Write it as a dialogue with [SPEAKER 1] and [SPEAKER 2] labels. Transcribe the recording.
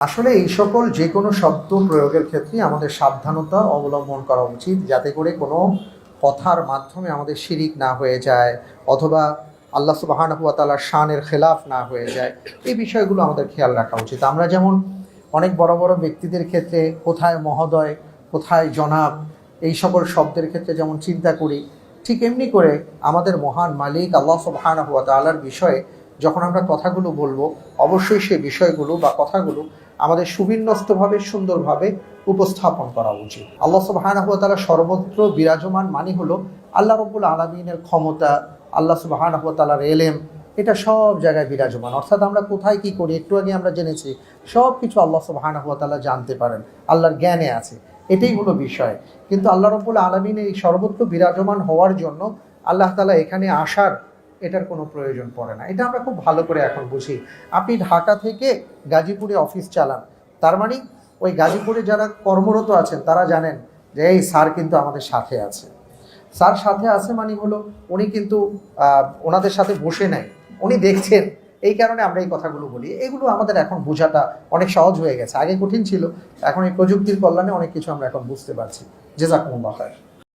[SPEAKER 1] আসলে এই সকল যে কোনো শব্দ প্রয়োগের ক্ষেত্রে আমাদের সাবধানতা অবলম্বন করা উচিত, যাতে করে কোনো কথার মাধ্যমে আমাদের শিরিক না হয়ে যায় অথবা আল্লাহ সুবাহানহুয়া তালার শানের খেলাফ না হয়ে যায়। এই বিষয়গুলো আমাদের খেয়াল রাখা উচিত। আমরা যেমন অনেক বড় বড় ব্যক্তিদের ক্ষেত্রে কোথায় মহোদয়, কোথায় জনাব, এই সকল শব্দের ক্ষেত্রে যেমন চিন্তা করি, ঠিক এমনি করে আমাদের মহান মালিক আল্লাহ সুবাহানহুয়া তালার বিষয়ে যখন আমরা কথাগুলো বলব, অবশ্যই সেই বিষয়গুলো বা কথাগুলো আমাদের সুবিন্যস্তভাবে, সুন্দরভাবে উপস্থাপন করা উচিত। আল্লাহ সুবাহানহুয়া তালা সর্বত্র বিরাজমান মানে হলো আল্লাহ রব্বুল আলমিনের ক্ষমতা, আল্লাহ সুবাহানহুয়া তালার এলেম, এটা সব জায়গায় বিরাজমান। অর্থাৎ আমরা কোথায় কি করি একটু আগে আমরা জেনেছি সব কিছু আল্লাহ সুবাহানহুয়া তালা জানতে পারেন, আল্লাহর জ্ঞানে আছে। এটাই হলো বিষয়। কিন্তু আল্লাহ রব্বুল আলমিন এই সর্বত্র বিরাজমান হওয়ার জন্য আল্লাহ তালা এখানে আসার এটার কোনো প্রয়োজন পড়ে না। এটা আমরা খুব ভালো করে এখন বুঝি। আপনি ঢাকা থেকে গাজীপুরে অফিস চালান। তার মানে ওই গাজীপুরে যারা কর্মরত আছেন, তারা জানেন যে এই স্যার কিন্তু আমাদের সাথে আছে। স্যার সাথে আছে মানে হলো উনি কিন্তু ওনাদের সাথে বসে নেয় উনি দেখছেন। এই কারণে আমরা এই কথাগুলো বলি। এগুলো আমাদের এখন বোঝাটা অনেক সহজ হয়ে গেছে। আগে কঠিন ছিল। এখন এই প্রযুক্তির কল্যাণে অনেক কিছু আমরা এখন বুঝতে পারছি। জেজাকুমুল্লাহ খায়ের।